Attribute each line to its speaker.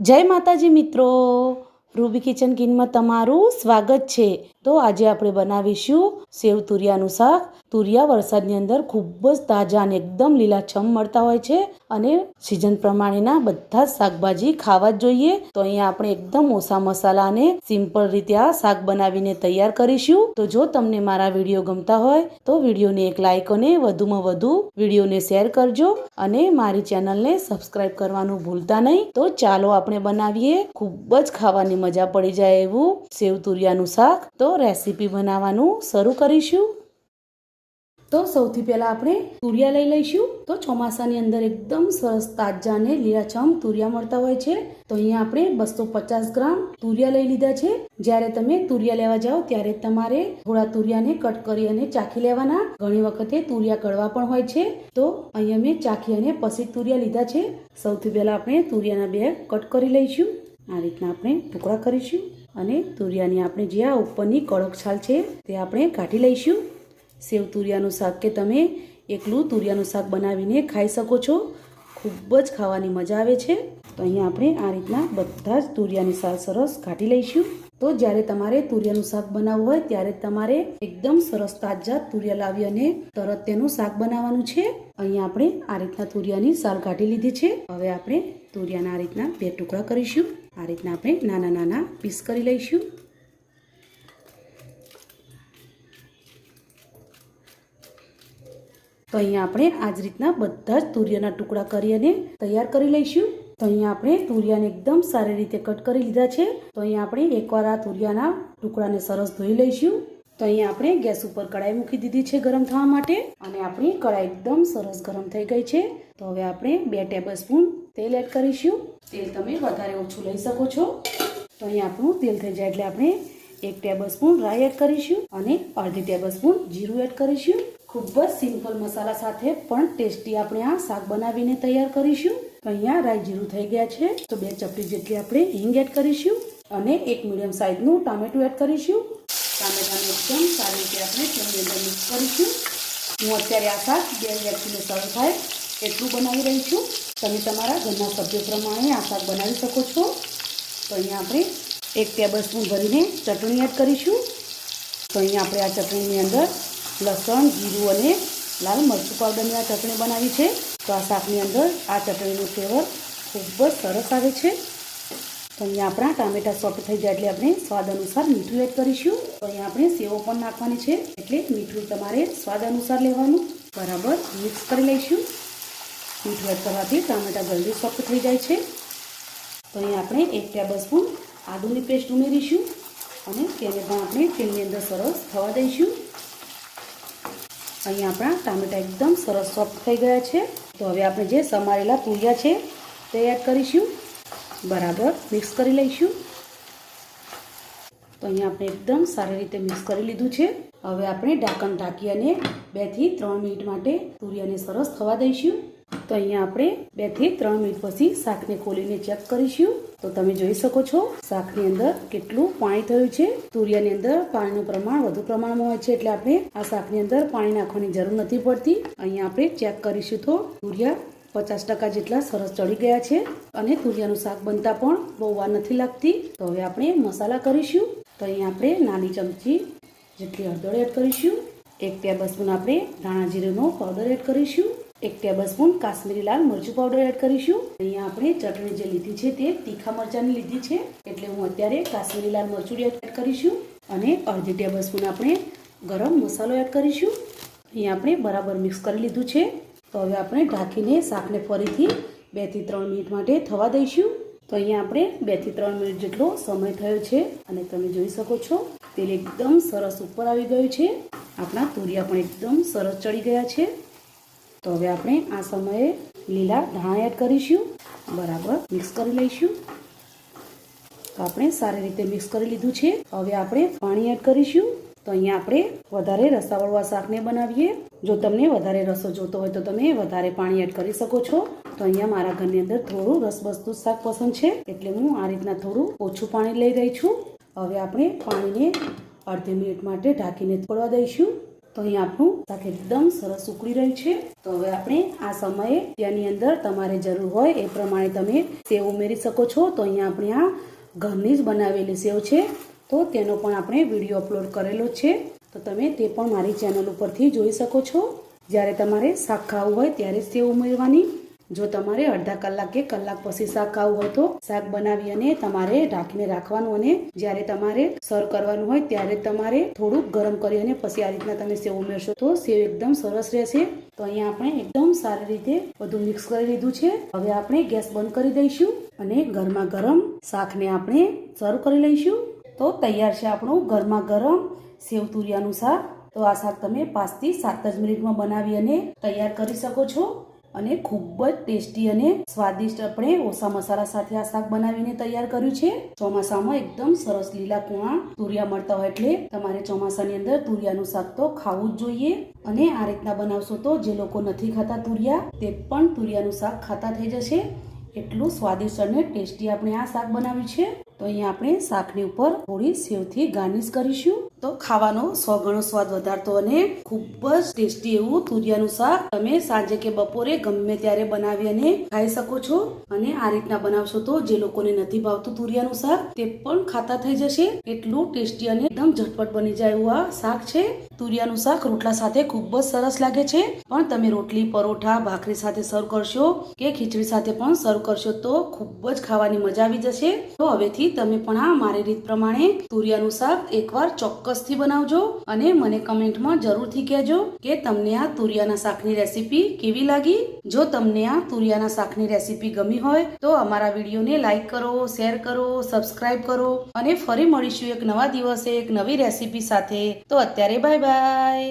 Speaker 1: જય માતાજી મિત્રો. રૂબી કિચન કિનમાં તમારું સ્વાગત છે. તો આજે આપણે બનાવીશું સેવ તુરિયાનું શાક. તુરિયા વરસાદની અંદર ખૂબ જ તાજા અને એકદમ લીલાછમ મળતા હોય છે અને સિઝન પ્રમાણેના બધા જ શાકભાજી ખાવા જ જોઈએ. તો અહીંયા આપણે એકદમ ઓછા મસાલા અને સિમ્પલ રીતે આ શાક બનાવીને તૈયાર કરીશું. તો જો તમને મારા વીડિયો ગમતા હોય તો વિડીયોને એક લાઇક અને વધુમાં વધુ વિડીયોને શેર કરજો અને મારી ચેનલને સબસ્ક્રાઇબ કરવાનું ભૂલતા નહીં. તો ચાલો આપણે બનાવીએ ખૂબ જ ખાવાની મજા પડી જાય એવું સેવ તુરિયાનું શાક. તો રેસીપી બનાવવાનું શરૂ કરીશું. તો સૌથી પહેલાં આપણે તુરિયા લઈ લઈશું. તો ચોમાસાની અંદર એકદમ સરસ તાજા અને લીલાછમ તુરિયા મળતા હોય છે. તો અહીંયા આપણે બસો પચાસ ગ્રામ તુરિયા લઈ લીધા છે. જ્યારે તમે તુરિયા લેવા જાઓ ત્યારે તમારે થોડા તુરિયાને કટ કરી અને ચાખી લેવાના. ઘણી વખતે તુરિયા કડવા પણ હોય છે. તો અહીંયા મેં ચાખી અને પછી તુરિયા લીધા છે. સૌથી પહેલાં આપણે તુરિયાના બે કટ કરી લઈશું. આ રીતના આપણે ટુકડા કરીશું અને તુરિયાની આપણે જે આ ઉપરની કડક છાલ છે તે આપણે કાઢી લઈશું. સેવ તુરિયાનું શાક કે તમે એકલું તુરિયાનું શાક બનાવીને ખાઈ શકો છો. ખૂબ જ ખાવાની મજા આવે છે. તો અહીંયા આપણે આ રીતના બધા જ તુરિયાની સાલ સરસ કાઢી લઈશું. તો જ્યારે તમારે તુરિયાનું શાક બનાવવું હોય ત્યારે તમારે એકદમ સરસ તાજા તુરિયા લાવી અને તરત તેનું શાક બનાવવાનું છે. અહીંયા આપણે આ રીતના તુરિયાની સાલ કાઢી લીધી છે. હવે આપણે તુરિયાના આ રીતના બે ટુકડા કરીશું. આ રીતના આપણે નાના નાના પીસ કરી લઈશું. તો અહીંયા આપણે આ જ રીતના બધા જ તુરિયાના ટુકડા કરી અને તૈયાર કરી લઈશું. તો અહીંયા આપણે તુરિયાને એકદમ સારી રીતે કટ કરી લીધા છે. તો અહીંયા આપણે એકવાર આ તુરિયાના ટુકડાને સરસ ધોઈ લઈશું. તો અહીંયા આપણે ગેસ ઉપર કડાઈ મૂકી દીધી છે ગરમ થવા માટે અને આપણી કડાઈ એકદમ સરસ ગરમ થઈ ગઈ છે. તો હવે આપણે બે ટેબલ સ્પૂન તેલ એડ કરીશું. તેલ તમે વધારે ઓછું લઈ શકો છો. તો અહીંયા આપણું તેલ થઈ જાય એટલે આપણે એક ટેબલ સ્પૂન રાઈ એડ કરીશું અને અડધી ટેબલ સ્પૂન જીરું એડ કરીશું. ખૂબ જ સિમ્પલ મસાલા સાથે પણ ટેસ્ટી આપણે આ શાક બનાવીને તૈયાર કરીશું. અહીંયા રાઈ જીરું થઈ ગયા છે. તો બે ચપટી જેટલી આપણે હિંગ એડ કરીશું અને એક મીડિયમ સાઇઝનું ટામેટું એડ કરીશું. ટામેટાને એકદમ સારી રીતે આપણે તેની અંદર મિક્સ કરીશું. હું અત્યારે આ શાક બે વ્યક્તિને સરળ થાય એટલું બનાવી રહી છું. તમે તમારા ઘરના સભ્યો પ્રમાણે આ શાક બનાવી શકો છો. તો અહીંયા આપણે એક ટેબલ સ્પૂન ભરીને ચટણી એડ કરીશું. તો અહીંયા આપણે આ ચટણીની અંદર લસણ, જીરું અને લાલ મરચું પાવડરની આ ચટણી બનાવી છે. તો આ શાકની અંદર આ ચટણીનું ફ્લેવર ખૂબ જ સરસ આવે છે. તો અહીંયા આપણા ટામેટા સોફ્ટ થઈ જાય એટલે આપણે સ્વાદ અનુસાર મીઠું એડ કરીશું. તો અહીંયા આપણે સેવો પણ નાખવાની છે, એટલે મીઠું તમારે સ્વાદ અનુસાર લેવાનું. બરાબર, મિક્સ કરી લઈશું. મીઠું એડ કરવાથી ટામેટા જલ્દી સોફ્ટ થઈ જાય છે. તો અહીંયા આપણે એક ટેબલ સ્પૂન આદુની પેસ્ટ ઉમેરીશું અને તેને પણ આપણે તેલની અંદર સરસ થવા દઈશું. અહીંયા આપણા ટામેટા એકદમ સરસ સોફ્ટ થઈ ગયા છે. તો હવે આપણે જે સમારેલા તુરિયા છે, તે એડ કરીશું. બરાબર મિક્સ કરી લઈશું. તો અહીંયા આપણે એકદમ સારી રીતે મિક્સ કરી લીધું છે. હવે આપણે ઢાંકણ ઢાંકી અને બેથી ત્રણ મિનિટ માટે તુરિયાને સરસ થવા દઈશું. તો અહીંયા આપણે બેથી ત્રણ મિનિટ પછી શાકને ખોલીને ચેક કરીશું. તો તમે જોઈ શકો છો, શાકની અંદર કેટલું પાણી થયું છે. તુરિયાની અંદર પાણીનું પ્રમાણ વધુ પ્રમાણમાં હોય છે એટલે આપણે આ શાકની અંદર પાણી નાખવાની જરૂર નથી પડતી. અહીંયા આપણે ચેક કરીશું તો તુરિયા પચાસ ટકા જેટલા સરસ ચડી ગયા છે. અને તુરિયાનું શાક બનતા પણ બહુ વાર નથી લાગતી. તો હવે આપણે મસાલા કરીશું. તો અહીંયા આપણે નાની ચમચી જેટલી હળદર એડ કરીશું. એક ટેબલ સ્પૂન આપણે ધાણા જીરુંનો પાવડર એડ કરીશું. એક ટેબલ સ્પૂન કાશ્મીરી લાલ મરચું પાવડર એડ કરીશું. અહીંયા આપણે ચટણી જે લીધી છે તે તીખા મરચાંની લીધી છે. એટલે હું અત્યારે કાશ્મીરી લાલ મરચું એડ કરીશું. અને અડધી ટેબલ સ્પૂન આપણે ગરમ મસાલો એડ કરીશું. અહીંયા આપણે બરાબર મિક્સ કરી લીધું છે. તો હવે આપણે ઢાંકીને શાકને ફરીથી બેથી ત્રણ મિનિટ માટે થવા દઈશું. તો અહીંયા આપણે બેથી ત્રણ મિનિટ જેટલો સમય થયો છે અને તમે જોઈ શકો છો, તેલ એકદમ સરસ ઉપર આવી ગયું છે. આપણા તુરિયા પણ એકદમ સરસ ચડી ગયા છે. તો હવે આપણે આ સમયે લીલા ધાણા એડ કરીશું. બરાબર મિક્સ કરી લઈશું. તો આપણે સારી રીતે મિક્સ કરી લીધું છે. હવે આપણે પાણી એડ કરીશું. તો અહીંયા આપણે વધારે રસાવળવા શાકને બનાવીએ. જો તમને વધારે રસો જોતો હોય તો તમે વધારે પાણી એડ કરી શકો છો. તો અહીંયા મારા ઘરની અંદર થોડું રસબસતું શાક પસંદ છે, એટલે હું આ રીતના થોડું ઓછું પાણી લઈ રહી છું. હવે આપણે પાણીને અડધી મિનિટ માટે ઢાંકીને પડવા દઈશું. તો અહીં આપણું શાક એકદમ સરસ ઉકળી રહ્યું છે. તો હવે આપણે આ સમયે તેની અંદર તમારે જરૂર હોય એ પ્રમાણે તમે સેવ ઉમેરી શકો છો. તો અહીંયા આપણે આ ઘરની જ બનાવેલી સેવ છે. તો તેનો પણ આપણે વીડિયો અપલોડ કરેલો છે. તો તમે તે પણ મારી ચેનલ ઉપરથી જોઈ શકો છો. જ્યારે તમારે શાક ખાવું હોય ત્યારે સેવ ઉમેરવાની જો તમારે અડધા કલાક કે કલાક પછી શાક ખાવું હોય તો શાક બનાવી અને તમારે ઢાંકીને રાખવાનું અને જ્યારે તમારે સર્વ કરવાનું હોય ત્યારે તમારે થોડુંક ગરમ કરી અને પછી આ રીતના તમે સેવ ઉમેરશો તો સેવ એકદમ સરસ રહેશે. તો અહીંયા આપણે એકદમ સારી રીતે બધું મિક્સ કરી લીધું છે. હવે આપણે ગેસ બંધ કરી દઈશું અને ગરમા ગરમ શાકને આપણે સર્વ કરી લઈશું. તો તૈયાર છે આપણું ગરમા ગરમ સેવ તુરિયાનું શાક તો આ શાક તમે પાંચથી સાત જ મિનિટમાં બનાવી અને તૈયાર કરી શકો છો અને ખૂબ જ ટેસ્ટી અને સ્વાદિષ્ટ આપણે ઓછા મસાલા સાથે આ શાક બનાવીને તૈયાર કર્યું છે. ચોમાસામાં એકદમ સરસ લીલા કુણા તુરિયા મળતા હોય એટલે તમારે ચોમાસાની અંદર તુરિયાનું શાક તો ખાવું જ જોઈએ. અને આ રીતના બનાવશો તો જે લોકો નથી ખાતા તુરિયા તે પણ તુરિયાનું શાક ખાતા થઈ જશે. એટલું સ્વાદિષ્ટ અને ટેસ્ટી આપણે આ શાક બનાવ્યું છે. તો અહીંયા આપણે શાકની ઉપર થોડી સેવથી ગાર્નિશ કરીશું. તો ખાવાનો સો ગણો સ્વાદ વધારતો અને ખૂબ જ ટેસ્ટી એવું તુરિયાનું શાક તમે સાંજે કે બપોરે ગમે ત્યારે બનાવી અને ખાઈ શકો છો. અને આ રીતના બનાવશો તો જે લોકોને નથી ભાવતું તુરિયાનું શાક, તે પણ ખાતા થઈ જશે. એટલું ટેસ્ટી અને એકદમ ઝટપટ બની જાય એવું આ શાક છે. તુરિયાનું શાક રોટલા સાથે ખૂબ જ સરસ લાગે છે. પણ તમે રોટલી, પરોઠા, ભાખરી સાથે સર્વ કરશો કે ખીચડી સાથે પણ સર્વ કરશો તો ખૂબ જ ખાવાની મજા આવી જશે. તો હવેથી તમે પણ આ મારી રીત પ્રમાણે તુરિયાનું શાક એકવાર ચોક્કસથી બનાવજો અને મને કમેન્ટમાં જરૂરથી કહેજો કે તમને આ તુરિયાના શાકની રેસીપી કેવી લાગી? જો તમને આ તુરિયાના શાકની રેસીપી ગમી હોય, તો અમારા વિડીયોને લાઇક કરો, શેર કરો, સબસ્ક્રાઇબ કરો અને ફરી મળીશું એક નવા દિવસે એક નવી રેસીપી સાથે. તો અત્યારે બાય બાય.